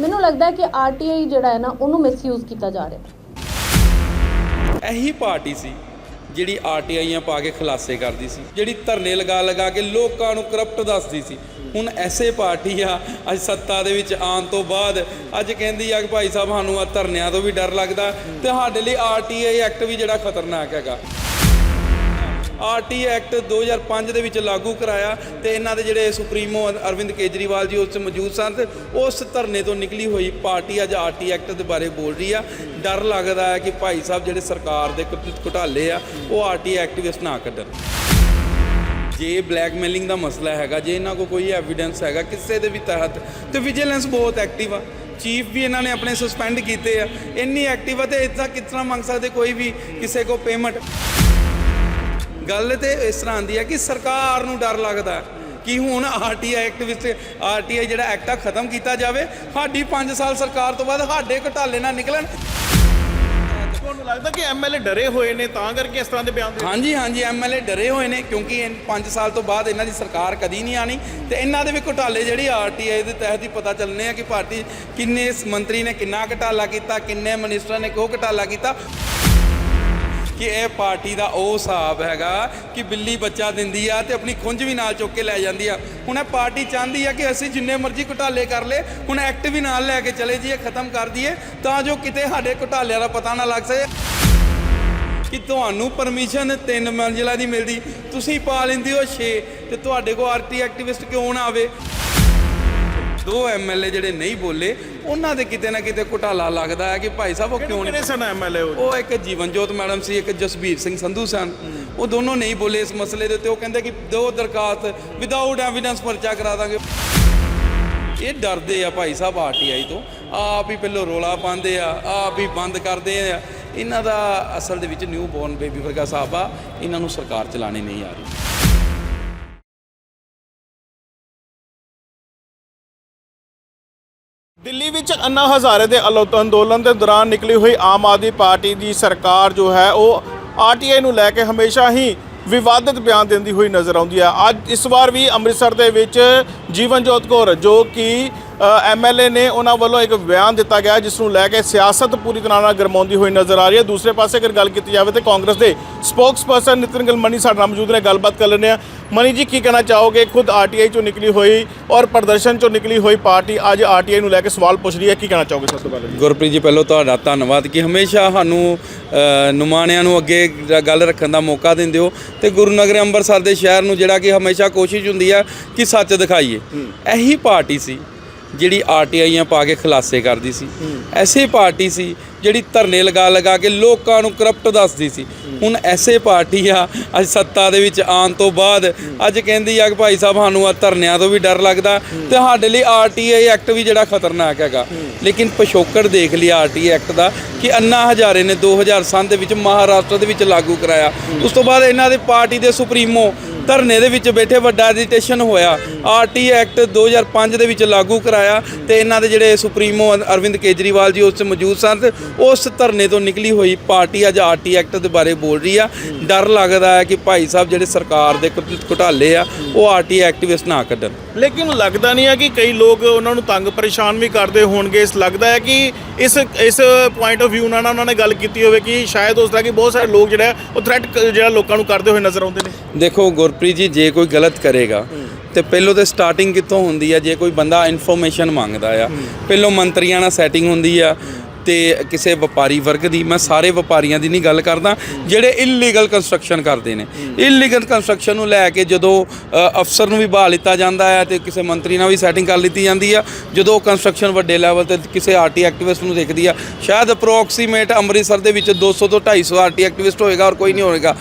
ਮੈਨੂੰ ਲੱਗਦਾ ਹੈ ਕਿ ਆਰਟੀਆਈ ਜਿਹੜਾ ਹੈ ਨਾ, ਉਹਨੂੰ ਮਿਸਯੂਜ਼ ਕੀਤਾ ਜਾ ਰਿਹਾ ਹੈ। ਇਹੀ ਪਾਰਟੀ ਸੀ ਜਿਹੜੀ ਆਰਟੀਆਈਆਂ ਪਾ ਕੇ ਖੁਲਾਸੇ ਕਰਦੀ ਸੀ, ਜਿਹੜੀ ਧਰਨੇ ਲਗਾ ਲਗਾ ਕੇ ਲੋਕਾਂ ਨੂੰ ਕਰਪਟ ਦੱਸਦੀ ਸੀ। ਹੁਣ ਐਸੇ ਪਾਰਟੀ ਆ, ਅੱਜ ਸੱਤਾ ਦੇ ਵਿੱਚ ਆਉਣ ਤੋਂ ਬਾਅਦ ਅੱਜ ਕਹਿੰਦੀ ਆ ਕਿ ਭਾਈ ਸਾਹਿਬ, ਸਾਨੂੰ ਆ ਧਰਨਿਆਂ ਤੋਂ ਵੀ ਡਰ ਲੱਗਦਾ ਤੇ ਸਾਡੇ ਲਈ ਆਰਟੀਆਈ ਐਕਟ ਵੀ ਜਿਹੜਾ ਖਤਰਨਾਕ ਹੈਗਾ। ਆਰਟੀ ਐਕਟ 2005 ਦੇ ਵਿੱਚ ਲਾਗੂ ਕਰਾਇਆ ਤੇ ਇਹਨਾਂ ਦੇ ਜਿਹੜੇ ਸੁਪਰੀਮੋ ਅਰਵਿੰਦ ਕੇਜਰੀਵਾਲ ਜੀ ਉਸ 'ਚ ਮੌਜੂਦ ਸਨ ਤੇ ਉਸ ਧਰਨੇ ਤੋਂ ਨਿਕਲੀ ਹੋਈ ਪਾਰਟੀ ਅੱਜ ਆਰਟੀ ਐਕਟ ਦੇ ਬਾਰੇ ਬੋਲ ਰਹੀ ਆ। ਡਰ ਲੱਗਦਾ ਹੈ ਕਿ ਭਾਈ ਸਾਹਿਬ ਜਿਹੜੇ ਸਰਕਾਰ ਦੇ ਘੁਟਾਲੇ ਆ, ਉਹ ਆਰਟੀ ਐਕਟਿਵਿਸਟ ਨਾ ਕੱਢਣ। ਜੇ ਬਲੈਕਮੇਲਿੰਗ ਦਾ ਮਸਲਾ ਹੈਗਾ, ਜੇ ਇਹਨਾਂ ਕੋਲ ਕੋਈ ਐਵੀਡੈਂਸ ਹੈਗਾ ਕਿਸੇ ਦੇ ਵੀ ਤਹਿਤ, ਤੇ ਵਿਜੀਲੈਂਸ ਬਹੁਤ ਐਕਟਿਵ ਆ। ਚੀਫ ਵੀ ਇਹਨਾਂ ਨੇ ਆਪਣੇ ਸਸਪੈਂਡ ਕੀਤੇ ਆ। ਇੰਨੀ ਐਕਟਿਵ ਆ ਤੇ ਇਦਾਂ ਕਿਸ ਤਰ੍ਹਾਂ ਮੰਗ ਸਕਦੇ ਕੋਈ ਵੀ ਕਿਸੇ ਕੋ ਪੇਮੈਂਟ ਗੱਲ ਤੇ ਇਸ ਤਰ੍ਹਾਂ ਆਂਦੀ ਹੈ ਕਿ ਸਰਕਾਰ ਨੂੰ ਡਰ ਲੱਗਦਾ ਕਿ ਹੁਣ ਆਰਟੀਆਈ ਐਕਟ ਵਿੱਚ ਆਰਟੀਆਈ ਜਿਹੜਾ ਐਕਟ ਆ ਖਤਮ ਕੀਤਾ ਜਾਵੇ ਸਾਡੀ 5 ਸਾਲ ਸਰਕਾਰ ਤੋਂ ਬਾਅਦ ਸਾਡੇ ਘਟਾਲੇ ਨਾ ਨਿਕਲਣ। ਤੁਹਾਨੂੰ ਲੱਗਦਾ ਕਿ ਐਮਐਲਏ ਡਰੇ ਹੋਏ ਨੇ ਤਾਂ ਕਰਕੇ ਇਸ ਤਰ੍ਹਾਂ ਦੇ ਬਿਆਨ ਦੇ ਹਾਂਜੀ ਹਾਂਜੀ ਐਮਐਲਏ ਡਰੇ ਹੋਏ ਨੇ ਕਿਉਂਕਿ 5 ਸਾਲ ਤੋਂ ਬਾਅਦ ਇਹਨਾਂ ਦੀ ਸਰਕਾਰ ਕਦੀ ਨਹੀਂ ਆਣੀ। ਤੇ ਇਹਨਾਂ ਦੇ ਵੀ ਘੁਟਾਲੇ ਜਿਹੜੀ ਆਰਟੀਆਈ ਦੇ ਤਹਿਤ ਹੀ ਪਤਾ ਚੱਲਣੇ ਆ ਕਿ ਪਾਰਟੀ ਕਿੰਨੇ ਮੰਤਰੀ ਨੇ ਕਿੰਨਾ ਘਟਾਲਾ ਕੀਤਾ ਕਿੰਨੇ ਮਿਨਿਸਟਰਾਂ ਨੇ ਕਿਉਂ ਘਟਾਲਾ ਕੀਤਾ। ਕਿ ਇਹ ਪਾਰਟੀ ਦਾ ਉਹ ਹਿਸਾਬ ਹੈਗਾ ਕਿ ਬਿੱਲੀ ਬੱਚਾ ਦਿੰਦੀ ਆ ਤੇ ਆਪਣੀ ਖੁੰਝ ਵੀ ਨਾਲ ਚੁੱਕ ਕੇ ਲੈ ਜਾਂਦੀ ਆ। ਹੁਣ ਇਹ ਪਾਰਟੀ ਚਾਹੁੰਦੀ ਆ ਕਿ ਅਸੀਂ ਜਿੰਨੇ ਮਰਜ਼ੀ ਘੁਟਾਲੇ ਕਰ ਲੇ ਹੁਣ ਐਕਟ ਵੀ ਨਾਲ ਲੈ ਕੇ ਚਲੇ ਜੀਏ ਖਤਮ ਕਰ ਦਈਏ, ਤਾਂ ਜੋ ਕਿਤੇ ਸਾਡੇ ਘੁਟਾਲਿਆਂ ਦਾ ਪਤਾ ਨਾ ਲੱਗ ਸਕੇ। ਕਿ ਤੁਹਾਨੂੰ ਪਰਮਿਸ਼ਨ ਤਿੰਨ ਮੰਜ਼ਿਲਾ ਦੀ ਮਿਲਦੀ। ਤੁਸੀਂ ਪਾ ਲੈਂਦੇ ਹੋ 6 ਤੇ ਤੁਹਾਡੇ ਕੋਲ ਆਰਟੀ ਐਕਟਿਵਿਸਟ ਕਿਉਂ ਨਾ ਆਵੇ? ਦੋ ਐਮਐਲਏ ਜਿਹੜੇ ਨਹੀਂ ਬੋਲੇ ਉਹਨਾਂ ਦੇ ਕਿਤੇ ਨਾ ਕਿਤੇ ਘੁਟਾਲਾ ਲੱਗਦਾ ਹੈ ਕਿ ਭਾਈ ਸਾਹਿਬ ਉਹ ਕਿਉਂ ਨਹੀਂ ਸਨ ਐਮਐਲਏ ਉਹ? ਉਹ ਇੱਕ ਜੀਵਨਜੋਤ ਮੈਡਮ ਸੀ ਇੱਕ ਜਸਬੀਰ ਸਿੰਘ ਸੰਧੂ ਸਨ। ਉਹ ਦੋਨੋਂ ਨਹੀਂ ਬੋਲੇ ਇਸ ਮਸਲੇ ਦੇ ਉੱਤੇ। ਉਹ ਕਹਿੰਦੇ ਕਿ ਦੋ ਦਰਖਾਸਤ ਵਿਦਆਊਟ ਐਵੀਡੈਂਸ ਪਰਚਾ ਕਰਾ ਦਾਂਗੇ। ਇਹ ਡਰਦੇ ਆ ਭਾਈ ਸਾਹਿਬ ਆਰਟੀਆਈ ਤੋਂ। ਆਪ ਹੀ ਪਹਿਲੋਂ ਰੋਲਾ ਪਾਉਂਦੇ ਆ ਆਪ ਹੀ ਬੰਦ ਕਰਦੇ ਆ। ਇਹਨਾਂ ਦਾ ਅਸਲ ਦੇ ਵਿੱਚ ਨਿਊ ਬੋਰਨ ਬੇਬੀ ਵਰਗਾ ਸਾਹਿਬ ਆ। ਇਹਨਾਂ ਨੂੰ ਸਰਕਾਰ ਚਲਾਣੀ ਨਹੀਂ ਆ ਰਹੀ। ਦਿੱਲੀ ਵਿੱਚ ਅੰਨਾ ਹਜ਼ਾਰੇ ਦੇ ਅਲੋਤ ਅੰਦੋਲਨ ਦੇ ਦੌਰਾਨ ਨਿਕਲੀ ਹੋਈ ਆਮ ਆਦਮੀ ਪਾਰਟੀ ਦੀ ਸਰਕਾਰ ਜੋ ਹੈ, ਉਹ ਆਰਟੀਆਈ ਨੂੰ ਲੈ ਕੇ ਹਮੇਸ਼ਾ ਹੀ ਵਿਵਾਦਿਤ ਬਿਆਨ ਦਿੰਦੀ ਹੋਈ ਨਜ਼ਰ ਆਉਂਦੀ ਹੈ। ਅੱਜ ਇਸ ਵਾਰ ਵੀ ਅੰਮ੍ਰਿਤਸਰ ਦੇ ਵਿੱਚ ਜੀਵਨਜੋਤ ਕੌਰ ਜੋ ਕਿ ਐਮਐਲਏ ਨੇ ਉਹਨਾਂ ਵੱਲੋਂ ਇੱਕ ਬਿਆਨ ਦਿੱਤਾ ਗਿਆ ਜਿਸ ਨੂੰ ਲੈ ਕੇ ਸਿਆਸਤ ਪੂਰੀ ਤਰ੍ਹਾਂ ਨਾਲ ਗਰਮਾਉਂਦੀ ਹੋਈ ਨਜ਼ਰ ਆ ਰਹੀ ਹੈ। ਦੂਸਰੇ ਪਾਸੇ ਅਗਰ ਗੱਲ ਕੀਤੀ ਜਾਵੇ ਤੇ ਕਾਂਗਰਸ ਦੇ ਸਪੋਕਸਪਰਸਨ ਨਿਤਿਨ ਗਲਮਣੀ ਸਾਡੇ ਨਾਲ ਮੌਜੂਦ ਨੇ ਗੱਲਬਾਤ ਕਰ ਲੈਂਦੇ ਆ ਮਨੀ ਜੀ ਕੀ ਕਹਿਣਾ ਚਾਹੋਗੇ? ਖੁਦ ਆਰਟੀਆਈ ਚੋਂ ਨਿਕਲੀ ਹੋਈ ਔਰ ਪ੍ਰਦਰਸ਼ਨ ਚੋਂ ਨਿਕਲੀ ਹੋਈ ਪਾਰਟੀ ਅੱਜ ਆਰਟੀਆਈ ਨੂੰ ਲੈ ਕੇ ਸਵਾਲ ਪੁੱਛ ਰਹੀ ਹੈ। ਕੀ ਕਹਿਣਾ ਚਾਹੋਗੇ ਸਭ ਤੋਂ ਪਹਿਲਾਂ ਗੁਰਪ੍ਰੀਤ ਜੀ ਪਹਿਲਾਂ ਤੁਹਾਡਾ ਧੰਨਵਾਦ ਕਿ ਹਮੇਸ਼ਾ ਸਾਨੂੰ ਅ, ਨੁਮਾਇਆਂ ਨੂੰ ਅੱਗੇ ਗੱਲ ਰੱਖਣ ਦਾ ਮੌਕਾ ਦਿੰਦੇ ਹੋ ਤੇ ਗੁਰੂ ਨਗਰ ਅੰਮ੍ਰਿਤਸਰ ਦੇ ਸ਼ਹਿਰ ਨੂੰ ਜਿਹੜਾ ਕਿ ਹਮੇਸ਼ਾ ਕੋਸ਼ਿਸ਼ ਹੁੰਦੀ ਆ ਕਿ ਸੱਚ ਦਿਖਾਈਏ। ਇਹੀ ਪਾਰਟੀ ਸੀ। ਜਿਹੜੀ ਆਰਟੀਆਈਆਂ ਪਾ ਕੇ ਖੁਲਾਸੇ ਕਰਦੀ ਸੀ। ਐਸੀ ਪਾਰਟੀ ਸੀ ਜਿਹੜੀ ਧਰਨੇ ਲਗਾ ਲਗਾ ਕੇ ਲੋਕਾਂ ਨੂੰ ਕਰਪਟ ਦੱਸਦੀ ਸੀ। ਹੁਣ ਐਸੇ ਪਾਰਟੀ ਆ ਅੱਜ ਸੱਤਾ ਦੇ ਵਿੱਚ ਆਉਣ ਤੋਂ ਬਾਅਦ ਅੱਜ ਕਹਿੰਦੀ ਆ ਕਿ ਭਾਈ ਸਾਹਿਬ ਸਾਨੂੰ ਆ ਧਰਨਿਆਂ ਤੋਂ ਵੀ ਡਰ ਲੱਗਦਾ। ਤੇ ਸਾਡੇ ਲਈ ਆਰਟੀਆਈ ਐਕਟ ਵੀ ਜਿਹੜਾ ਖਤਰਨਾਕ ਹੈਗਾ। ਲੇਕਿਨ ਪਿਛੋਕੜ ਦੇਖ ਲਿਆ ਆਰਟੀ ਐਕਟ ਦਾ ਕਿ ਅੰਨਾ ਹਜ਼ਾਰੇ ਨੇ 2007 ਦੇ ਵਿੱਚ ਮਹਾਰਾਸ਼ਟਰ ਦੇ ਵਿੱਚ ਲਾਗੂ ਕਰਾਇਆ। ਉਸ ਤੋਂ ਬਾਅਦ ਇਹਨਾਂ ਦੇ ਪਾਰਟੀ ਦੇ ਸੁਪਰੀਮੋ ਧਰਨੇ ਦੇ ਵਿੱਚ ਬੈਠੇ ਵੱਡਾ ਐਜੀਟੇਸ਼ਨ ਹੋਇਆ। ਆਰਟੀ ਐਕਟ 2005 ਦੇ ਵਿੱਚ ਲਾਗੂ ਕਰਾਇਆ ਤੇ ਇਹਨਾਂ ਦੇ ਜਿਹੜੇ ਸੁਪਰੀਮੋ ਅਰਵਿੰਦ ਕੇਜਰੀਵਾਲ ਜੀ ਉਸ 'ਚ ਮੌਜੂਦ ਸਨ ਤੇ ਉਸ ਧਰਨੇ ਤੋਂ ਨਿਕਲੀ ਹੋਈ ਪਾਰਟੀ ਅੱਜ ਆਰਟੀ ਐਕਟ ਦੇ ਬਾਰੇ ਬੋਲ ਰਹੀ ਆ। ਡਰ ਲੱਗਦਾ ਹੈ ਕਿ ਭਾਈ ਸਾਹਿਬ ਜਿਹੜੇ ਸਰਕਾਰ ਦੇ ਘੁਟਾਲੇ ਆ, ਉਹ ਆਰਟੀ ਵਿੱਚ ਨਾ ਕੱਢਣ। ਲੇਕਿਨ ਲੱਗਦਾ ਨਹੀਂ ਆ ਕਿ ਕਈ ਲੋਕ ਉਹਨਾਂ ਨੂੰ ਤੰਗ ਪਰੇਸ਼ਾਨ ਵੀ ਕਰਦੇ ਹੋਣਗੇ। ਇਸ ਲੱਗਦਾ ਹੈ ਕਿ ਇਸ ਇਸ ਪੁਆਇੰਟ ਆਫ ਵਿਊ ਨਾਲ ਉਹਨਾਂ ਨੇ ਗੱਲ ਕੀਤੀ ਹੋਵੇ ਕਿ ਸ਼ਾਇਦ ਉਸ ਤਰ੍ਹਾਂ ਕਿ ਬਹੁਤ ਸਾਰੇ ਲੋਕ ਜਿਹੜਾ ਉਹ ਥ੍ਰੈਟ ਜਿਹੜਾ ਲੋਕਾਂ ਨੂੰ ਕਰਦੇ ਹੋਏ ਨਜ਼ਰ ਆਉਂਦੇ ਨੇ। ਦੇਖੋ ਗੁਰਪ੍ਰੀਤ ਜੀ ਜੇ ਕੋਈ ਗਲਤ ਕਰੇਗਾ ਤੇ ਪਹਿਲੋਂ ਤੇ ਸਟਾਰਟਿੰਗ ਕਿੱਥੋਂ ਹੁੰਦੀ ਆ? ਜੇ ਕੋਈ ਬੰਦਾ ਇਨਫੋਰਮੇਸ਼ਨ ਮੰਗਦਾ ਆ ਪਹਿਲੋਂ ਮੰਤਰੀਆਂ ਨਾਲ ਸੈਟਿੰਗ ਹੁੰਦੀ ਆ ਤੇ ਕਿਸੇ ਵਪਾਰੀ ਵਰਗ ਦੀ ਮੈਂ ਸਾਰੇ ਵਪਾਰੀਆਂ ਦੀ ਨਹੀਂ ਗੱਲ ਕਰਦਾ, ਜਿਹੜੇ ਇਲੀਗਲ ਕੰਸਟਰਕਸ਼ਨ ਕਰਦੇ ਨੇ। ਇਲੀਗਲ ਕੰਸਟਰਕਸ਼ਨ ਨੂੰ ਲੈ ਕੇ ਜਦੋਂ ਅਫਸਰ ਨੂੰ ਵੀ ਬਹਾ ਲਿੱਤਾ ਜਾਂਦਾ ਹੈ ਤੇ ਕਿਸੇ ਮੰਤਰੀ ਨਾਲ ਵੀ ਸੈਟਿੰਗ ਕਰ ਲਿੱਤੀ ਜਾਂਦੀ ਆ, ਜਦੋਂ ਕੰਸਟਰਕਸ਼ਨ ਵੱਡੇ ਲੈਵਲ ਤੇ ਕਿਸੇ ਆਰਟੀ ਐਕਟਿਵਿਸਟ ਨੂੰ ਦੇਖਦੀ ਆ, ਸ਼ਾਇਦ ਅਪਰੋਕਸੀਮੇਟ ਅੰਮ੍ਰਿਤਸਰ ਦੇ ਵਿੱਚ 200 ਤੋਂ 250 ਆਰਟੀ ਐਕਟਿਵਿਸਟ ਹੋਏਗਾ ਔਰ ਕੋਈ ਨਹੀਂ ਹੋਏਗਾ।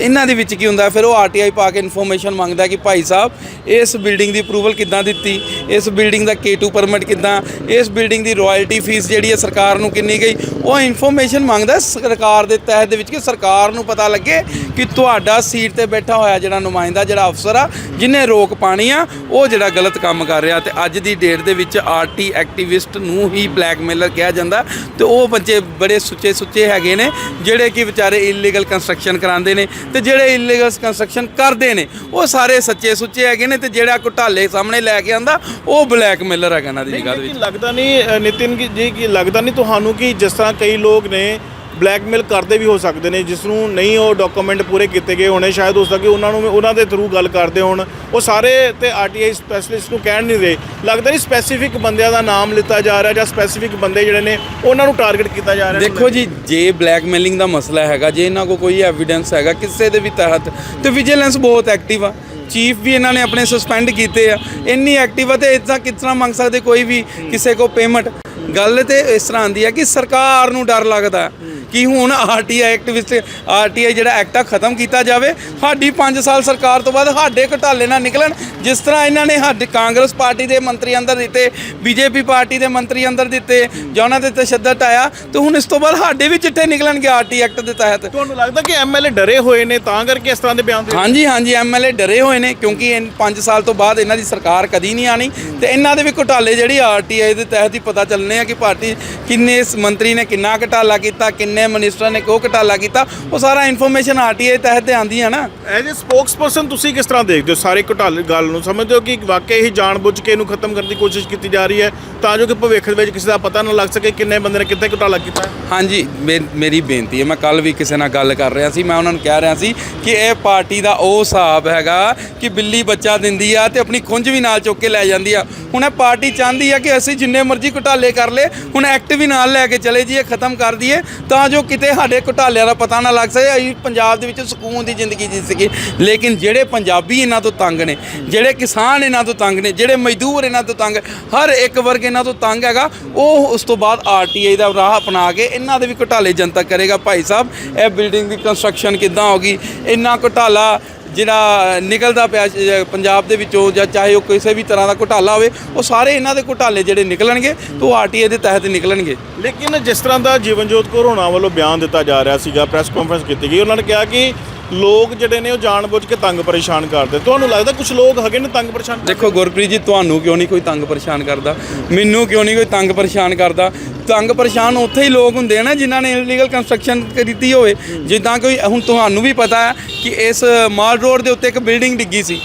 ਇਹਨਾਂ ਦੇ ਵਿੱਚ ਕੀ ਹੁੰਦਾ, ਫਿਰ ਉਹ ਆਰਟੀਆਈ ਪਾ ਕੇ ਇਨਫੋਰਮੇਸ਼ਨ ਮੰਗਦਾ ਕਿ ਭਾਈ ਸਾਹਿਬ, ਇਸ ਬਿਲਡਿੰਗ ਦੀ ਅਪਰੂਵਲ ਕਿੱਦਾਂ ਦਿੱਤੀ? ਇਸ ਬਿਲਡਿੰਗ ਦਾ K2 ਪਰਮਿਟ ਕਿੱਦਾਂ? ਇਸ ਬਿਲਡਿੰਗ ਦੀ ਰਾਇਲਟੀ ਫੀਸ ਜਿਹੜੀ ਹੈ ਸਰਕਾਰ ਨੂੰ ਕਿੰਨੀ ਗਈ? ਉਹ ਇਨਫੋਰਮੇਸ਼ਨ ਮੰਗਦਾ ਸਰਕਾਰ ਦੇ ਤਹਿਤ ਦੇ ਵਿੱਚ ਕਿ ਸਰਕਾਰ ਨੂੰ ਪਤਾ ਲੱਗੇ ਕਿ ਤੁਹਾਡਾ ਸੀਟ ਤੇ ਬੈਠਾ ਹੋਇਆ ਜਿਹੜਾ ਨੁਮਾਇੰਦਾ ਜਿਹੜਾ ਅਫਸਰ ਆ ਜਿਹਨੇ ਰੋਕ ਪਾਣੀ ਆ ਉਹ ਜਿਹੜਾ ਗਲਤ ਕੰਮ ਕਰ ਰਿਹਾ ਤੇ ਅੱਜ ਦੀ ਡੇਟ ਦੇ ਵਿੱਚ ਆਰਟੀ ਐਕਟਿਵਿਸਟ ਨੂੰ ਹੀ ਬਲੈਕਮੇਲਰ ਕਿਹਾ ਜਾਂਦਾ ਤੇ ਉਹ ਬੱਚੇ ਬੜੇ ਸੁੱਚੇ ਸੁੱਚੇ ਹੈਗੇ ਨੇ ਜਿਹੜੇ ਕਿ ਵਿਚਾਰੇ ਇਲੀਗਲ ਕੰਸਟਰਕਸ਼ਨ ਕਰਾਉਂਦੇ ਨੇ ਤੇ ਜਿਹੜੇ ਇਲੀਗਲ ਕੰਸਟਰਕਸ਼ਨ ਕਰਦੇ ਨੇ ਉਹ ਸਾਰੇ ਸੱਚੇ ਸੁੱਚੇ ਹੈਗੇ ਨੇ ਤੇ ਜਿਹੜਾ ਘੁਟਾਲੇ ਸਾਹਮਣੇ ਲੈ ਕੇ ਆਂਦਾ ਉਹ ਬਲੈਕਮੇਲਰ ਹੈਗਾ ਇਹਨਾਂ ਦੀ ਦੇ ਵਿੱਚ। ਲੱਗਦਾ ਨਹੀਂ ਨਿਤਿਨ ਜੀ ਕੀ ਲੱਗਦਾ ਨਹੀਂ ਤੁਹਾਨੂੰ ਕਿ ਜਿਸ ਤਰ੍ਹਾਂ ਕਈ ਲੋਕ ਨੇ ਬਲੈਕਮੇਲ ਕਰਦੇ ਵੀ ਹੋ ਸਕਦੇ ਨੇ, ਜਿਸ ਨੂੰ ਨਹੀਂ ਉਹ ਡਾਕੂਮੈਂਟ ਪੂਰੇ ਕੀਤੇ ਗਏ ਹੋਣੇ, ਸ਼ਾਇਦ ਹੋ ਸਕੇ ਉਹਨਾਂ ਨੂੰ ਉਹਨਾਂ ਦੇ ਥਰੂ ਗੱਲ ਕਰਦੇ ਹੋਣ। ਉਹ ਸਾਰੇ ਤੇ ਆਰਟੀਆਈ ਸਪੈਸ਼ਲਿਸਟ ਨੂੰ ਕਹਿਣ ਨਹੀਂ ਰਹੇ ਲੱਗਦਾ ਨਹੀਂ ਸਪੈਸੀਫਿਕ ਬੰਦਿਆਂ ਦਾ ਨਾਮ ਲਿੱਤਾ ਜਾ ਰਿਹਾ ਜਾਂ ਸਪੈਸੀਫਿਕ ਬੰਦੇ ਜਿਹੜੇ ਨੇ, ਉਹਨਾਂ ਨੂੰ ਟਾਰਗੇਟ ਕੀਤਾ ਜਾ ਰਿਹਾ। ਦੇਖੋ ਜੀ, ਜੇ ਬਲੈਕਮੇਲਿੰਗ ਦਾ ਮਸਲਾ ਹੈਗਾ, ਜੇ ਇਹਨਾਂ ਕੋ ਕੋਈ ਐਵੀਡੈਂਸ ਹੈਗਾ ਕਿਸੇ ਦੇ ਵੀ ਤਹਿਤ, ਤੇ ਵਿਜੀਲੈਂਸ ਬਹੁਤ ਐਕਟਿਵ ਆ। ਚੀਫ ਵੀ ਇਹਨਾਂ ਨੇ ਆਪਣੇ ਸਸਪੈਂਡ ਕੀਤੇ ਆ। ਇੰਨੀ ਐਕਟਿਵ ਆ ਤੇ ਇਦਾਂ ਕਿਸ ਤਰ੍ਹਾਂ ਮੰਗ ਸਕਦੇ ਕੋਈ ਵੀ ਕਿਸੇ ਕੋ ਪੇਮੈਂਟ ਗੱਲ ਤੇ ਇਸ ਤਰ੍ਹਾਂ ਆਂਦੀ ਹੈ ਕਿ ਸਰਕਾਰ ਨੂੰ ਡਰ ਲੱਗਦਾ ਕਿ ਹੁਣ ਆਰਟੀਆਈ ਐਕਟਿਵਿਸਟ ਆਰਟੀਆਈ ਜਿਹੜਾ ਐਕਟ ਆ ਖਤਮ ਕੀਤਾ ਜਾਵੇ ਸਾਡੀ 5 ਸਾਲ ਸਰਕਾਰ ਤੋਂ ਬਾਅਦ ਸਾਡੇ ਘਟਾਲੇ ਨਾ ਨਿਕਲਣ। ਜਿਸ ਤਰ੍ਹਾਂ ਇਹਨਾਂ ਨੇ ਸਾਡੇ ਕਾਂਗਰਸ ਪਾਰਟੀ ਦੇ ਮੰਤਰੀ ਅੰਦਰ ਦਿੱਤੇ ਬੀਜੇਪੀ ਪਾਰਟੀ ਦੇ ਮੰਤਰੀ ਅੰਦਰ ਦਿੱਤੇ ਜਾਂ ਉਹਨਾਂ ਤੇ ਤਸ਼ੱਦਦ ਆਇਆ ਤੇ ਹੁਣ ਇਸ ਤੋਂ ਬਾਅਦ ਸਾਡੇ ਵੀ ਚਿੱਠੇ ਨਿਕਲਣਗੇ ਆਰਟੀ ਐਕਟ ਦੇ ਤਹਿਤ। ਤੁਹਾਨੂੰ ਲੱਗਦਾ ਕਿ ਐਮਐਲਏ ਡਰੇ ਹੋਏ ਨੇ ਤਾਂ ਕਰਕੇ ਇਸ ਤਰ੍ਹਾਂ ਦੇ ਬਿਆਨ ਦੇ ਹਾਂਜੀ ਹਾਂਜੀ ਐਮਐਲਏ ਡਰੇ ਹੋਏ ਨੇ ਕਿਉਂਕਿ ਇਹ 5 ਸਾਲ ਤੋਂ ਬਾਅਦ ਇਹਨਾਂ ਦੀ ਸਰਕਾਰ ਕਦੀ ਨਹੀਂ ਆਣੀ। ਤੇ ਇਹਨਾਂ ਦੇ ਵੀ ਘੁਟਾਲੇ ਜਿਹੜੀ ਆਰਟੀਆਈ ਦੇ ਤਹਿਤ ਹੀ ਪਤਾ ਚੱਲਣੇ ਆ ਕਿ ਪਾਰਟੀ ਕਿੰਨੇ ਇਸ ਮੰਤਰੀ ਨੇ ਕਿੰਨਾ ਘਟਾਲਾ ਕੀਤਾ ਕਿੰਨੇ ਮਿਨਿਸਟਰ ਨੇ ਕਿਉਂ ਘਟਾਲਾ ਕੀਤਾ? ਉਹ ਸਾਰਾ ਇਨਫੋਰਮੇਸ਼ਨ ਆਰਟੀਆਈ ਤਹਿਤ ਤੇ ਆਂਦੀ ਆ ਨਾ। ਐਜ਼ ਅ ਸਪੋਕਸਪਰਸਨ ਤੁਸੀਂ ਕਿਸ ਤਰ੍ਹਾਂ ਦੇਖਦੇ ਹੋ? ਸਾਰੇ ਘੁਟਾਲੇ ਗੱਲ ਨੂੰ ਸਮਝਦੇ ਹੋ ਕਿ ਵਾਕਈ ਹੀ ਜਾਣਬੁੱਝ ਕੇ ਇਹਨੂੰ ਖਤਮ ਕਰਨ ਦੀ ਕੋਸ਼ਿਸ਼ ਕੀਤੀ ਜਾ ਰਹੀ ਹੈ ਤਾਂ ਜੋ ਕਿ ਭਵਿੱਖ ਦੇ ਵਿੱਚ ਕਿਸੇ ਦਾ ਪਤਾ ਨਾ ਲੱਗ ਸਕੇ ਕਿੰਨੇ ਬੰਦੇ ਨੇ ਕਿੱਥੇ ਘੁਟਾਲਾ ਕੀਤਾ ਹੈ। ਹਾਂਜੀ ਮੇ- ਮੇਰੀ ਬੇਨਤੀ ਹੈ ਮੈਂ ਕੱਲ ਵੀ ਕਿਸੇ ਨਾਲ ਗੱਲ ਕਰ ਰਿਹਾ ਸੀ ਮੈਂ ਉਹਨਾਂ ਨੂੰ ਕਹਿ ਰਿਹਾ ਸੀ ਕਿ ਇਹ ਪਾਰਟੀ ਦਾ ਉਹ ਹਿਸਾਬ ਹੈਗਾ ਕਿ ਬਿੱਲੀ ਬੱਚਾ ਦਿੰਦੀ ਆ ਤੇ ਆਪਣੀ ਖੁੰਝ ਵੀ ਨਾਲ ਚੁੱਕ ਕੇ ਲੈ ਜਾਂਦੀ ਆ। ਹੁਣ ਇਹ ਪਾਰਟੀ ਚਾਹੁੰਦੀ ਆ ਕਿ ਅਸੀਂ ਜਿੰਨੇ ਮਰਜ਼ੀ ਘੁਟਾਲੇ ਕਰ ਲੇ ਹੁਣ ਐਕਟ ਵੀ ਨਾਲ ਲੈ ਕੇ ਚਲੇ ਜੀਏ ਖਤਮ ਕਰ ਦਈਏ ਤਾਂ ਜੋ ਕਿਤੇ ਸਾਡੇ ਘੁਟਾਲਿਆਂ ਦਾ ਪਤਾ ਨਾ ਲੱਗ ਸਕੇ, ਅਸੀਂ ਪੰਜਾਬ ਦੇ ਵਿੱਚ ਸਕੂਨ ਦੀ ਜ਼ਿੰਦਗੀ ਜੀ ਸਕੀ। ਲੇਕਿਨ ਜਿਹੜੇ ਪੰਜਾਬੀ ਇਹਨਾਂ ਤੋਂ ਤੰਗ ਨੇ, ਜਿਹੜੇ ਕਿਸਾਨ ਇਹਨਾਂ ਤੋਂ ਤੰਗ ਨੇ, ਜਿਹੜੇ ਮਜ਼ਦੂਰ ਇਹਨਾਂ ਤੋਂ ਤੰਗ, ਹਰ ਇੱਕ ਵਰਗ ਇਹਨਾਂ ਤੋਂ ਤੰਗ ਹੈਗਾ, ਉਹ ਉਸ ਤੋਂ ਬਾਅਦ ਆਰਟੀਆਈ ਦਾ ਰਾਹ ਅਪਣਾ ਕੇ ਇਹਨਾਂ ਦੇ ਵੀ ਘੁਟਾਲੇ ਜਨਤਾ ਕਰੇਗਾ। ਭਾਈ ਸਾਹਿਬ, ਇਹ ਬਿਲਡਿੰਗ ਦੀ ਕੰਸਟਰਕਸ਼ਨ ਕਿੱਦਾਂ ਹੋਗੀ ਇੰਨਾ ਘੁਟਾਲਾ ਜਿਹੜਾ ਨਿਕਲਦਾ ਪਿਆ ਪੰਜਾਬ ਦੇ ਵਿੱਚੋਂ ਜਾਂ ਚਾਹੇ ਉਹ ਕਿਸੇ ਵੀ ਤਰ੍ਹਾਂ ਦਾ ਘੁਟਾਲਾ ਹੋਵੇ, ਉਹ ਸਾਰੇ ਇਹਨਾਂ ਦੇ ਘੁਟਾਲੇ ਜਿਹੜੇ ਨਿਕਲਣਗੇ ਤੇ ਉਹ ਆਰਟੀਆਈ ਦੇ ਤਹਿਤ ਨਿਕਲਣਗੇ। ਲੇਕਿਨ ਜਿਸ ਤਰ੍ਹਾਂ ਦਾ ਜੀਵਨਜੋਤ ਕੌਰ ਹੋਣਾ ਵੱਲੋਂ ਬਿਆਨ ਦਿੱਤਾ ਜਾ ਰਿਹਾ ਸੀਗਾ ਪ੍ਰੈਸ ਕਾਨਫਰੰਸ ਕੀਤੀ ਗਈ, ਉਹਨਾਂ ਨੇ ਕਿਹਾ ਕਿ ਲੋਕ ਜਿਹੜੇ ਨੇ ਉਹ ਜਾਣਬੁੱਝ ਕੇ ਤੰਗ ਪਰੇਸ਼ਾਨ ਕਰਦੇ। ਤੁਹਾਨੂੰ ਲੱਗਦਾ ਕੁਝ ਲੋਕ ਹੈਗੇ ਨੇ ਤੰਗ ਪਰੇਸ਼ਾਨ ਦੇਖੋ ਗੁਰਪ੍ਰੀਤ ਜੀ, ਤੁਹਾਨੂੰ ਕਿਉਂ ਨਹੀਂ ਕੋਈ ਤੰਗ ਪਰੇਸ਼ਾਨ ਕਰਦਾ? ਮੈਨੂੰ ਕਿਉਂ ਨਹੀਂ ਕੋਈ ਤੰਗ ਪਰੇਸ਼ਾਨ ਕਰਦਾ? ਤੰਗ ਪਰੇਸ਼ਾਨ ਉੱਥੇ ਹੀ ਲੋਕ ਹੁੰਦੇ ਆ ਨਾ ਜਿਨ੍ਹਾਂ ਨੇ ਇਲੀਗਲ ਕੰਸਟਰਕਸ਼ਨ ਕੀਤੀ ਹੋਵੇ। ਜਿੱਦਾਂ ਕੋਈ, ਹੁਣ ਤੁਹਾਨੂੰ ਵੀ ਪਤਾ ਹੈ ਕਿ ਇਸ ਮਾਲ ਰੋਡ ਦੇ ਉੱਤੇ ਇੱਕ ਬਿਲਡਿੰਗ ਡਿੱਗੀ ਸੀ।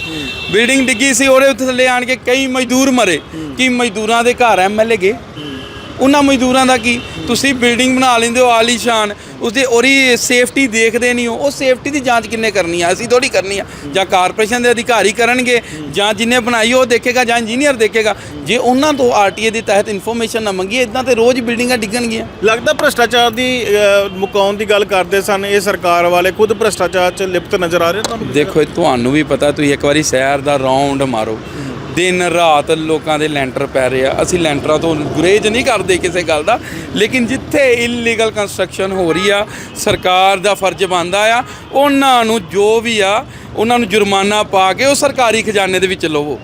ਬਿਲਡਿੰਗ ਡਿੱਗੀ ਸੀ, ਉਹਦੇ ਉੱਤੇ ਥੱਲੇ ਆਣ ਕੇ ਕਈ ਮਜ਼ਦੂਰ ਮਰੇ। ਕਿ ਮਜ਼ਦੂਰਾਂ ਦੇ ਘਰ ਐਮਐਲਏ ਗਏ? ਉਹਨਾਂ ਮਜ਼ਦੂਰਾਂ ਦਾ ਕੀ? ਤੁਸੀਂ ਬਿਲਡਿੰਗ ਬਣਾ ਲੈਂਦੇ ਹੋ ਆਲੀਸ਼ਾਨ ਉਸਦੀ ਉਹਦੀ ਸੇਫਟੀ ਦੇਖਦੇ ਨਹੀਂ ਹੋ। ਉਹ ਸੇਫਟੀ ਦੀ ਜਾਂਚ ਕਿੰਨੇ ਕਰਨੀ ਆ? ਅਸੀਂ ਥੋੜੀ ਕਰਨੀ ਆ। ਜਾਂ ਕਾਰਪੋਰੇਸ਼ਨ ਦੇ ਅਧਿਕਾਰੀ ਕਰਨਗੇ ਜਾਂ ਜਿਨੇ ਬਣਾਈ ਉਹ ਦੇਖੇਗਾ ਜਾਂ ਇੰਜੀਨੀਅਰ ਦੇਖੇਗਾ। ਜੇ ਉਹਨਾਂ ਤੋਂ ਆਰਟੀਏ ਦੇ ਤਹਿਤ ਇਨਫੋਰਮੇਸ਼ਨ ਨਾ ਮੰਗੀ ਇਦਾਂ ਤੇ ਰੋਜ਼ ਬਿਲਡਿੰਗਾਂ ਡਿੱਗਣਗੀਆਂ। ਲੱਗਦਾ ਭ੍ਰਸ਼ਟਾਚਾਰ ਦੀ ਮੁਕਾਉਣ ਦੀ ਗੱਲ ਕਰਦੇ ਸਨ। ਇਹ ਸਰਕਾਰ ਵਾਲੇ ਖੁਦ ਭ੍ਰਸ਼ਟਾਚਾਰ 'ਚ ਲਿਪਤ ਨਜ਼ਰ ਆ ਰਹੇ ਤੁਹਾਨੂੰ? ਦੇਖੋ ਤੁਹਾਨੂੰ ਵੀ ਪਤਾ ਤੁਸੀਂ ਇੱਕ ਵਾਰੀ ਸ਼ਹਿਰ ਦਾ ਰਾਉਂਡ ਮਾਰੋ। ਦਿਨ ਰਾਤ ਲੋਕਾਂ ਦੇ ਲੈਂਟਰ ਪੈ ਰਹੇ ਆ। ਅਸੀਂ ਲੈਂਟਰਾਂ ਤੋਂ ਗੁਰੇਜ ਨਹੀਂ ਕਰਦੇ ਕਿਸੇ ਗੱਲ ਦਾ। ਲੇਕਿਨ ਜਿੱਥੇ ਇਲੀਗਲ ਕੰਸਟਰਕਸ਼ਨ ਹੋ ਰਹੀ ਆ, ਸਰਕਾਰ ਦਾ ਫਰਜ਼ ਬਣਦਾ ਆ, ਉਹਨਾਂ ਨੂੰ ਜੋ ਵੀ ਆ ਉਹਨਾਂ ਨੂੰ ਜੁਰਮਾਨਾ ਪਾ ਕੇ ਉਹ ਸਰਕਾਰੀ ਖਜ਼ਾਨੇ ਦੇ ਵਿੱਚ ਲਵੋ।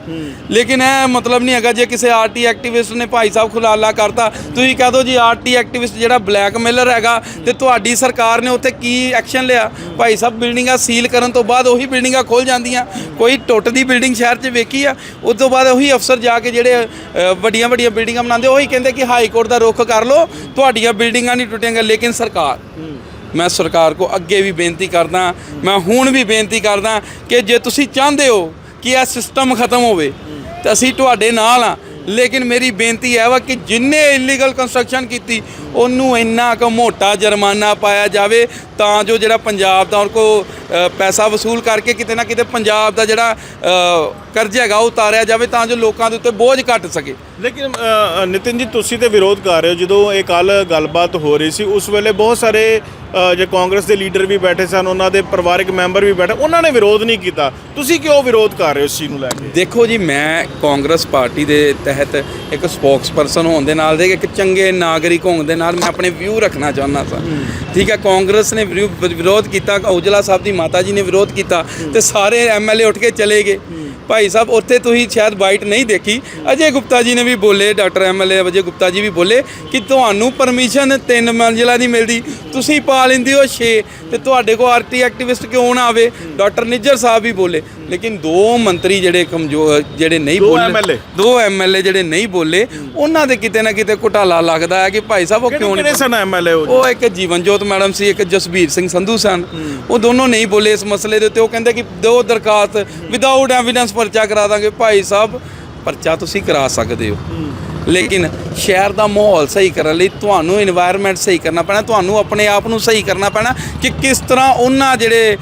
ਲੇਕਿਨ ਇਹ ਮਤਲਬ ਨਹੀਂ ਹੈਗਾ ਜੇ ਕਿਸੇ ਆਰਟੀ ਐਕਟਿਵਿਸਟ ਨੇ ਭਾਈ ਸਾਹਿਬ ਖੁਲਾਲਾ ਕਰਤਾ ਤੁਸੀਂ ਕਹ ਦਿਓ ਜੀ ਆਰਟੀ ਐਕਟਿਵਿਸਟ ਜਿਹੜਾ ਬਲੈਕਮੇਲਰ ਹੈਗਾ ਤੇ ਤੁਹਾਡੀ ਸਰਕਾਰ ਨੇ ਉੱਥੇ ਕੀ ਐਕਸ਼ਨ ਲਿਆ? ਭਾਈ ਸਾਹਿਬ ਬਿਲਡਿੰਗਾਂ ਸੀਲ ਕਰਨ ਤੋਂ ਬਾਅਦ ਉਹੀ ਬਿਲਡਿੰਗਾਂ ਖੁੱਲ ਜਾਂਦੀਆਂ। ਕੋਈ ਟੁੱਟਦੀ ਬਿਲਡਿੰਗ ਸ਼ਹਿਰ 'ਚ ਵੇਖੀ ਆ ਉਸ ਤੋਂ ਬਾਅਦ ਉਹੀ ਅਫਸਰ ਜਾ ਕੇ ਜਿਹੜੇ ਵੱਡੀਆਂ ਵੱਡੀਆਂ ਬਿਲਡਿੰਗਾਂ ਬਣਾਉਂਦੇ ਉਹੀ ਕਹਿੰਦੇ ਕਿ ਹਾਈ ਕੋਰਟ ਦਾ ਰੁੱਖ ਕਰ ਲਓ ਤੁਹਾਡੀਆਂ ਬਿਲਡਿੰਗਾਂ ਨਹੀਂ ਟੁੱਟੇਂਗੀਆਂ ਲੇਕਿਨ ਸਰਕਾਰ। ਮੈਂ ਸਰਕਾਰ ਕੋ ਅੱਗੇ ਵੀ ਬੇਨਤੀ ਕਰਦਾ, ਮੈਂ ਹੁਣ ਵੀ ਬੇਨਤੀ ਕਰਦਾ ਕਿ ਜੇ ਤੁਸੀਂ ਚਾਹੁੰਦੇ ਹੋ ਕਿ ਇਹ ਸਿਸਟਮ ਖਤਮ ਹੋਵੇ, ਤਾਂ ਅਸੀਂ ਤੁਹਾਡੇ ਨਾਲ ਆ ਲੇਕਿਨ ਮੇਰੀ ਬੇਨਤੀ ਹੈ ਵਾ ਕਿ ਜਿੰਨੇ ਇਲੀਗਲ ਕੰਸਟਰਕਸ਼ਨ ਕੀਤੀ ਉਹਨੂੰ ਇੰਨਾ ਕੁ ਮੋਟਾ ਜੁਰਮਾਨਾ ਪਾਇਆ ਜਾਵੇ ਤਾਂ ਜੋ ਜਿਹੜਾ ਪੰਜਾਬ ਦਾ ਉਹਨਾਂ ਕੋ ਪੈਸਾ ਵਸੂਲ ਕਰਕੇ ਕਿਤੇ ਨਾ ਕਿਤੇ ਪੰਜਾਬ ਦਾ ਜਿਹੜਾ ਕਰਜ਼ਾ ਹੈਗਾ ਉਹ ਉਤਾਰਿਆ ਜਾਵੇ ਤਾਂ ਜੋ ਲੋਕਾਂ ਦੇ ਉੱਤੇ ਬੋਝ ਘਟ ਸਕੇ। ਲੇਕਿਨ ਨਿਤਿਨ ਜੀ ਤੁਸੀਂ ਤੇ ਵਿਰੋਧ ਕਰ ਰਹੇ ਹੋ। ਜਦੋਂ ਇਹ ਕੱਲ ਗੱਲਬਾਤ ਹੋ ਰਹੀ ਸੀ ਉਸ ਵੇਲੇ ਬਹੁਤ ਸਾਰੇ ਜੇ ਕਾਂਗਰਸ ਦੇ ਲੀਡਰ ਵੀ ਬੈਠੇ ਸਨ ਉਹਨਾਂ ਦੇ ਪਰਿਵਾਰਕ ਮੈਂਬਰ ਵੀ ਬੈਠੇ ਉਹਨਾਂ ਨੇ ਵਿਰੋਧ ਨਹੀਂ ਕੀਤਾ। ਤੁਸੀਂ ਕਿਉਂ ਵਿਰੋਧ ਕਰ ਰਹੇ ਹੋ ਇਸ ਚੀਜ਼ ਨੂੰ ਲੈ ਕੇ? ਦੇਖੋ ਜੀ ਮੈਂ ਕਾਂਗਰਸ ਪਾਰਟੀ ਦੇ ਤਹਿਤ ਇੱਕ ਸਪੋਕਸਪਰਸਨ ਹੋਣ ਦੇ ਨਾਲ ਦੇ ਇੱਕ ਚੰਗੇ ਨਾਗਰਿਕ ਹੋਣ ਦੇ ਨਾਲ ਮੈਂ ਆਪਣੇ ਵਿਊ ਰੱਖਣਾ ਚਾਹੁੰਦਾ ਸਾਂ। ਠੀਕ ਹੈ ਕਾਂਗਰਸ ਨੇ ਵਿਰੋ- ਵਿਰੋਧ ਕੀਤਾ ਔਜਲਾ ਸਾਹਿਬ ਦੀ ਮਾਤਾ ਜੀ ਨੇ ਵਿਰੋਧ ਕੀਤਾ ਤੇ ਸਾਰੇ ਐਮਐਲਏ ਉੱਠ ਕੇ ਚਲੇ ਗਏ। ਭਾਈ ਸਾਹਿਬ ਉੱਥੇ ਤੁਸੀਂ ਸ਼ਾਇਦ ਬਾਈਟ ਨਹੀਂ ਦੇਖੀ। ਅਜੇ ਗੁਪਤਾ ਜੀ ਨੇ ਵੀ ਬੋਲੇ ਡਾਕਟਰ ਐਮਐਲਏ ਅਜੇ ਗੁਪਤਾ ਜੀ ਵੀ ਬੋਲੇ ਕਿ ਤੁਹਾਨੂੰ ਪਰਮਿਸ਼ਨ ਤਿੰਨ ਮੰਜ਼ਿਲਾ ਦੀ ਮਿਲਦੀ। ਤੁਸੀਂ ਪਾ ਲੈਂਦੇ ਹੋ 6 ਤੇ ਤੁਹਾਡੇ ਕੋਲ ਆਰਟੀ ਐਕਟਿਵਿਸਟ ਕਿਉਂ ਨਾ ਆਵੇ? ਡਾਕਟਰ ਨਿੱਜਰ ਸਾਹਿਬ ਵੀ ਬੋਲੇ। ਲੇਕਿਨ ਦੋ ਮੰਤਰੀ ਜਿਹੜੇ ਕਮਜ਼ੋਰ ਜਿਹੜੇ ਨਹੀਂ ਦੋ ਬੋਲੇ ਦੋ ਐਮਐਲਏ ਜਿਹੜੇ ਨਹੀਂ ਬੋਲੇ ਉਹਨਾਂ ਦੇ ਕਿਤੇ ਨਾ ਕਿਤੇ ਘੁਟਾਲਾ ਲੱਗਦਾ ਹੈ ਕਿ ਭਾਈ ਸਾਹਿਬ ਉਹ ਕਿਉਂ ਨਹੀਂ ਸਨ ਐਮਐਲਏ ਉਹ? ਉਹ ਇੱਕ ਜੀਵਨਜੋਤ ਮੈਡਮ ਸੀ ਇੱਕ ਜਸਬੀਰ ਸਿੰਘ ਸੰਧੂ ਸਨ। ਉਹ ਦੋਨੋਂ ਨਹੀਂ ਬੋਲੇ ਇਸ ਮਸਲੇ ਦੇ ਉੱਤੇ। ਉਹ ਕਹਿੰਦੇ ਕਿ ਦੋ ਦਰਖਾਸਤ ਵਿਦਆਊਟ ਐਵੀਡੈਂਸ ਪਰਚਾ ਕਰਾ ਦਾਂਗੇ ਭਾਈ ਸਾਹਿਬ ਪਰਚਾ ਤੁਸੀਂ ਕਰਾ ਸਕਦੇ ਹੋ। ਲੇਕਿਨ ਸ਼ਹਿਰ ਦਾ ਮਾਹੌਲ ਸਹੀ ਕਰਨ ਲਈ ਤੁਹਾਨੂੰ এনवायरमेंट ਸਹੀ ਕਰਨਾ ਪੈਣਾ ਤੁਹਾਨੂੰ ਆਪਣੇ ਆਪ ਨੂੰ ਸਹੀ ਕਰਨਾ ਪੈਣਾ ਕਿ ਕਿਸ ਤਰ੍ਹਾਂ ਉਹਨਾਂ ਜਿਹੜੇ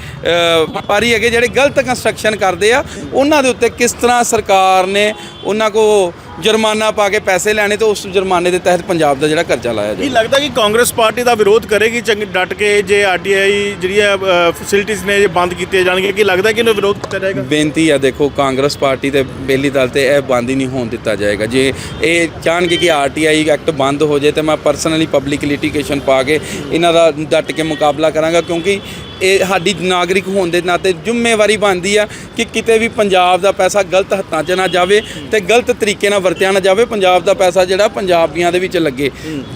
ਵਪਾਰੀ ਹੈਗੇ ਜਿਹੜੇ ਗਲਤ ਕੰਸਟਰਕਸ਼ਨ ਕਰਦੇ ਆ ਉਹਨਾਂ ਦੇ ਉੱਤੇ ਕਿਸ ਤਰ੍ਹਾਂ ਸਰਕਾਰ ਨੇ ਉਹਨਾਂ ਕੋ ਜੁਰਮਾਨਾ ਪਾ ਕੇ ਪੈਸੇ ਲੈਣੇ ਤੇ ਉਸ ਜੁਰਮਾਨੇ ਦੇ ਤਹਿਤ ਪੰਜਾਬ ਦਾ ਜਿਹੜਾ ਕਰਜ਼ਾ ਲਾਇਆ ਜਾਵੇ। ਇਹ ਲੱਗਦਾ ਕਿ ਕਾਂਗਰਸ ਪਾਰਟੀ ਦਾ ਵਿਰੋਧ ਕਰੇਗੀ ਚੰਗੀ ਡਟ ਕੇ ਜੇ ਆਰਟੀਆਈ ਜਿਹੜੀਆਂ ਫੈਸਿਲਿਟੀਆਂ ਨੇ ਜੇ ਬੰਦ ਕੀਤੀਆਂ ਜਾਣਗੀਆਂ ਕਿ ਲੱਗਦਾ ਕਿ ਇਹਨਾਂ ਵਿਰੋਧ ਕਰੇਗਾ ਬੇਨਤੀ ਆ ਦੇਖੋ ਕਾਂਗਰਸ ਪਾਰਟੀ ਤੇ ਬੇਲੀ ਦਲ ਤੇ ਇਹ ਬੰਦ ਹੀ ਨਹੀਂ ਹੋਣ ਦਿੱਤਾ ਜਾਏਗਾ। ਜੇ ਇਹ ਚਾਹਣਗੇ ਕਿ ਆਰਟੀਆਈ ਐਕਟ ਬੰਦ ਹੋ ਜਾਏ ਤੇ ਮੈਂ ਪਰਸਨਲੀ ਪਬਲਿਕ ਲਿਟੀਗੇਸ਼ਨ ਪਾ ਕੇ ਇਹਨਾਂ ਦਾ ਡਟ ਕੇ ਮੁਕਾਬਲਾ ਕਰਾਂਗਾ, ਕਿਉਂਕਿ ਇਹ ਸਾਡੀ ਨਾਗਰਿਕ ਹੋਣ ਦੇ ਨਾਤੇ ਜ਼ਿੰਮੇਵਾਰੀ ਬਣਦੀ ਆ ਕਿ ਕਿਤੇ ਵੀ ਪੰਜਾਬ ਦਾ ਪੈਸਾ ਗਲਤ ਹੱਥਾਂ 'ਚ ਨਾ ਜਾਵੇ ਤੇ ਗਲਤ ਤਰੀਕੇ ਨਾਲ ਵਰਤਿਆ ਨਾ ਜਾਵੇ, ਪੰਜਾਬ ਦਾ ਪੈਸਾ ਜਿਹੜਾ ਪੰਜਾਬੀਆਂ ਦੇ ਵਿੱਚ ਲੱਗੇ।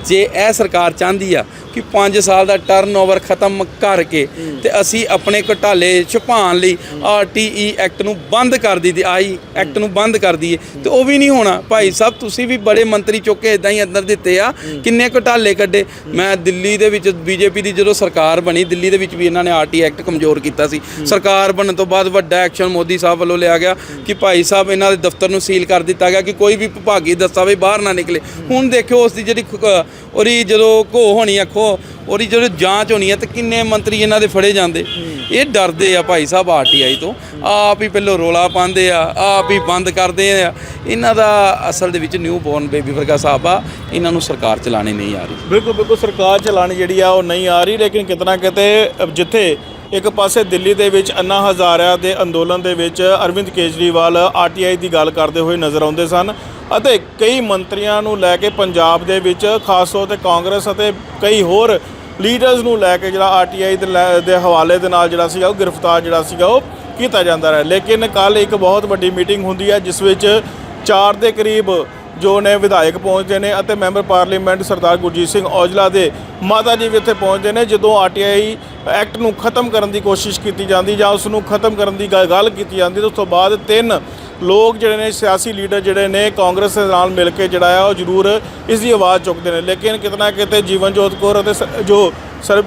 ਜੇ ਇਹ ਸਰਕਾਰ ਚਾਹੁੰਦੀ ਆ ਕਿ 5 ਸਾਲ ਦਾ ਟਰਨਓਵਰ ਖਤਮ ਕਰਕੇ ਤੇ ਅਸੀਂ ਆਪਣੇ ਘੁਟਾਲੇ ਛੁਪਾਉਣ ਲਈ ਆਰਟੀਈ ਐਕਟ ਨੂੰ ਬੰਦ ਕਰ ਦੀ ਆਈ ਐਕਟ ਨੂੰ ਬੰਦ ਕਰ ਦਈਏ, ਤੇ ਉਹ ਵੀ ਨਹੀਂ ਹੋਣਾ। ਭਾਈ ਸਾਹਿਬ, ਤੁਸੀਂ ਵੀ ਬੜੇ ਮੰਤਰੀ ਚੁੱਕ ਕੇ ਇਦਾਂ ਹੀ ਅੰਦਰ ਦਿੱਤੇ ਆ। ਕਿੰਨੇ ਘੁਟਾਲੇ ਕੱਢੇ। ਮੈਂ ਦਿੱਲੀ ਦੇ ਵਿੱਚ, ਬੀਜੇਪੀ ਦੀ ਜਦੋਂ ਸਰਕਾਰ ਬਣੀ, ਦਿੱਲੀ ਦੇ ਵਿੱਚ ਵੀ ਇਹਨਾਂ ਨੇ ਆਰਟੀ ਐਕਟ ਕਮਜ਼ੋਰ ਕੀਤਾ ਸੀ। ਸਰਕਾਰ ਬਣਨ ਤੋਂ ਬਾਅਦ ਵੱਡਾ ਐਕਸ਼ਨ ਮੋਦੀ ਸਾਹਿਬ ਵੱਲੋਂ ਲਿਆ ਗਿਆ ਕਿ ਭਾਈ ਸਾਹਿਬ ਇਹਨਾਂ ਦੇ ਦਫ਼ਤਰ ਨੂੰ ਸੀਲ ਕਰ ਦਿੱਤਾ ਗਿਆ ਕਿ ਕੋਈ ਵੀ ਵਿਭਾਗੀ ਦਸਤਾਵੇਜ਼ ਬਾਹਰ ਨਾ ਨਿਕਲੇ। ਹੁਣ ਦੇਖਿਓ ਉਸ ਦੀ ਜਿਹੜੀ ਉਹਦੀ ਜਦੋਂ ਘੋ ਹੋਣੀ ਆਖੋ ਉਹਦੀ ਜਦੋਂ ਜਾਂਚ ਹੋਣੀ ਹੈ ਤੇ ਕਿੰਨੇ ਮੰਤਰੀ ਇਹਨਾਂ ਦੇ ਫੜੇ ਜਾਂਦੇ? ਇਹ ਡਰਦੇ ਆ ਭਾਈ ਸਾਹਿਬ ਆਰਟੀਆਈ ਤੋਂ। ਆਪ ਹੀ ਪਹਿਲੋਂ ਰੋਲਾ ਪਾਉਂਦੇ ਆ, ਆਪ ਹੀ ਬੰਦ ਕਰਦੇ ਆ। ਇਹਨਾਂ ਦਾ ਅਸਲ ਦੇ ਵਿੱਚ ਨਿਊ ਬੋਰਨ ਬੇਬੀ ਵਰਗਾ ਸਾਹਿਬ ਆ, ਇਹਨਾਂ ਨੂੰ ਸਰਕਾਰ ਚਲਾਣੀ ਨਹੀਂ ਆ ਰਹੀ। ਬਿਲਕੁਲ ਬਿਲਕੁਲ, ਸਰਕਾਰ ਚਲਾਣੀ ਜਿਹੜੀ ਆ, ਉਹ ਨਹੀਂ ਆ ਰਹੀ, ਲੇਕਿਨ ਕਿਤਨਾ ਕਿਤੇ ਜਿੱਥੇ ਇੱਕ ਪਾਸੇ ਦਿੱਲੀ ਦੇ ਵਿੱਚ ਅੰਨਾ ਹਜ਼ਾਰਿਆ ਦੇ ਅੰਦੋਲਨ ਦੇ ਵਿੱਚ ਅਰਵਿੰਦ ਕੇਜਰੀਵਾਲ ਆਰਟੀਆਈ ਦੀ ਗੱਲ ਕਰਦੇ ਹੋਏ ਨਜ਼ਰ ਆਉਂਦੇ ਸਨ, ਅਤੇ ਕਈ ਮੰਤਰੀਆਂ ਨੂੰ ਲੈ ਕੇ ਪੰਜਾਬ ਦੇ ਵਿੱਚ, ਖਾਸ ਤੌਰ ਤੇ ਕਾਂਗਰਸ ਅਤੇ ਕਈ ਹੋਰ ਲੀਡਰਸ ਨੂੰ ਲੈ ਕੇ ਜਿਹੜਾ ਆਰਟੀਆਈ ਦੇ ਲੈ- ਦੇ ਹਵਾਲੇ ਦੇ ਨਾਲ ਜਿਹੜਾ ਸੀਗਾ, ਉਹ ਗ੍ਰਿਫਤਾਰ ਜਿਹੜਾ ਸੀਗਾ, ਉਹ ਕੀਤਾ ਜਾਂਦਾ ਰਿਹਾ। ਲੇਕਿਨ ਕੱਲ ਇੱਕ ਬਹੁਤ ਵੱਡੀ ਮੀਟਿੰਗ ਹੁੰਦੀ ਹੈ, ਜਿਸ ਵਿੱਚ 4 ਦੇ ਕਰੀਬ ਜੋ ਨੇ ਵਿਧਾਇਕ ਪਹੁੰਚਦੇ ਨੇ ਅਤੇ ਮੈਂਬਰ ਪਾਰਲੀਮੈਂਟ ਸਰਦਾਰ ਗੁਰਜੀਤ ਸਿੰਘ ਔਜਲਾ ਦੇ ਮਾਤਾ ਜੀ ਵੀ ਇੱਥੇ ਪਹੁੰਚਦੇ ਨੇ, ਜਦੋਂ ਆਰਟੀਆਈ ਐਕਟ ਨੂੰ ਖਤਮ ਕਰਨ ਦੀ ਕੋਸ਼ਿਸ਼ ਕੀਤੀ ਜਾਂਦੀ ਜਾਂ ਉਸ ਨੂੰ ਖਤਮ ਕਰਨ ਦੀ ਗ- ਗੱਲ ਕੀਤੀ ਜਾਂਦੀ ਤਾਂ ਉਸ ਤੋਂ ਬਾਅਦ ਤਿੰਨ ਲੋਕ ਜਿਹੜੇ ਨੇ, ਸਿਆਸੀ ਲੀਡਰ ਜਿਹੜੇ ਨੇ, ਕਾਂਗਰਸ ਦੇ ਨਾਲ ਮਿਲ ਕੇ ਜਿਹੜਾ ਆ, ਉਹ ਜ਼ਰੂਰ ਇਸ ਦੀ ਆਵਾਜ਼ ਚੁੱਕਦੇ ਨੇ। ਲੇਕਿਨ ਕਿਤਨਾ ਕਿਤੇ ਜੀਵਨਜੋਤ ਕੌਰ ਅਤੇ ਸ- ਜੋ ਸਰ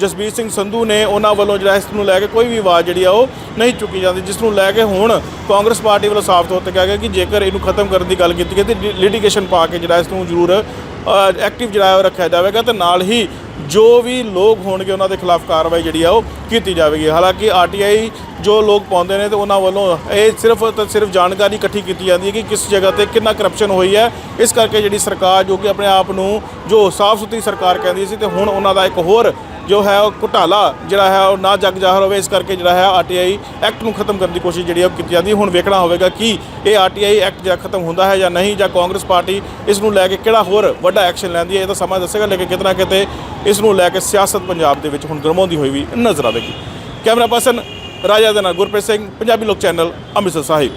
ਜਸਬੀਰ ਸਿੰਘ ਸੰਧੂ ਨੇ ਉਹਨਾਂ ਵੱਲੋਂ ਜਿਹੜਾ ਇਸ ਨੂੰ ਲੈ ਕੇ ਕੋਈ ਵੀ ਆਵਾਜ਼ ਜਿਹੜੀ ਆ, ਉਹ ਨਹੀਂ ਚੁੱਕੀ ਜਾਂਦੀ, ਜਿਸ ਨੂੰ ਲੈ ਕੇ ਹੁਣ ਕਾਂਗਰਸ ਪਾਰਟੀ ਵੱਲੋਂ ਸਾਫ਼ ਤੌਰ ਤੇ ਕਿਹਾ ਗਿਆ ਕਿ ਜੇਕਰ ਇਹਨੂੰ ਖਤਮ ਕਰਨ ਦੀ ਗੱਲ ਕੀਤੀ ਗਈ ਤੇ ਲਿਟੀਗੇਸ਼ਨ ਪਾ ਕੇ ਜਿਹੜਾ ਇਸ ਨੂੰ ਜ਼ਰੂਰ ਐਕਟਿਵ ਜਿਹੜਾ ਉਹ ਰੱਖਿਆ ਜਾਵੇਗਾ ਤੇ ਨਾਲ ਹੀ ਜੋ ਵੀ ਲੋਕ ਹੋਣਗੇ ਉਹਨਾਂ ਦੇ ਖਿਲਾਫ ਕਾਰਵਾਈ ਜਿਹੜੀ ਆ ਉਹ ਕੀਤੀ ਜਾਵੇਗੀ। ਹਾਲਾਂਕਿ ਆਰਟੀਆਈ ਜੋ ਲੋਕ ਪਾਉਂਦੇ ਨੇ ਤੇ ਉਹਨਾਂ ਵੱਲੋਂ ਇਹ ਸਿਰਫ ਤੇ ਸਿਰਫ ਜਾਣਕਾਰੀ ਇਕੱਠੀ ਕੀਤੀ ਜਾਂਦੀ ਹੈ ਕਿ ਕਿਸ ਜਗ੍ਹਾ ਤੇ ਕਿੰਨਾ ਕਰਪਸ਼ਨ ਹੋਈ ਹੈ। ਇਸ ਕਰਕੇ ਜਿਹੜੀ ਸਰਕਾਰ ਜੋ ਕਿ ਆਪਣੇ ਆਪ ਨੂੰ ਜੋ ਸਾਫ਼ ਸੁਥਰੀ ਸਰਕਾਰ ਕਹਿੰਦੀ ਸੀ ਤੇ ਹੁਣ ਉਹਨਾਂ ਦਾ ਇੱਕ ਹੋਰ ਜੋ ਹੈ ਉਹ ਘੁਟਾਲਾ ਜਿਹੜਾ ਹੈ ਉਹ ਨਾ ਜਗ ਜ਼ਾਹਰ ਹੋਵੇ, ਇਸ ਕਰਕੇ ਜਿਹੜਾ ਹੈ ਆਰਟੀਆਈ ਐਕਟ ਨੂੰ ਖਤਮ ਕਰਨ ਦੀ ਕੋਸ਼ਿਸ਼ ਜਿਹੜੀ ਹੈ ਉਹ ਕੀਤੀ ਜਾਂਦੀ ਹੈ। ਹੁਣ ਵੇਖਣਾ ਹੋਵੇਗਾ ਕਿ ਇਹ ਆਰਟੀਆਈ ਐਕਟ ਜਿਹੜਾ ਖਤਮ ਹੁੰਦਾ ਹੈ ਜਾਂ ਨਹੀਂ, ਜਾਂ ਕਾਂਗਰਸ ਪਾਰਟੀ ਇਸ ਨੂੰ ਲੈ ਕੇ ਕਿਹੜਾ ਹੋਰ ਵੱਡਾ ਐਕਸ਼ਨ ਲੈਂਦੀ ਹੈ, ਇਹ ਤਾਂ ਸਮਾਂ ਦੱਸੇਗਾ, ਲੇਕਿਨ ਕਿਤਨਾ ਕਿਤੇ ਇਸ ਨੂੰ ਲੈ ਕੇ ਸਿਆਸਤ ਪੰਜਾਬ ਦੇ ਵਿੱਚ ਹੁਣ ਗਰਮਾਉਂਦੀ ਹੋਈ ਵੀ ਨਜ਼ਰ ਆਵੇਗੀ ਕੈਮਰਾ ਪਰਸਨ ਰਾਜਾ ਦੇ ਨਾਲ ਗੁਰਪ੍ਰੀਤ ਸਿੰਘ, ਪੰਜਾਬੀ ਲੋਕ ਚੈਨਲ ਅੰਮ੍ਰਿਤਸਰ ਸਾਹਿਬ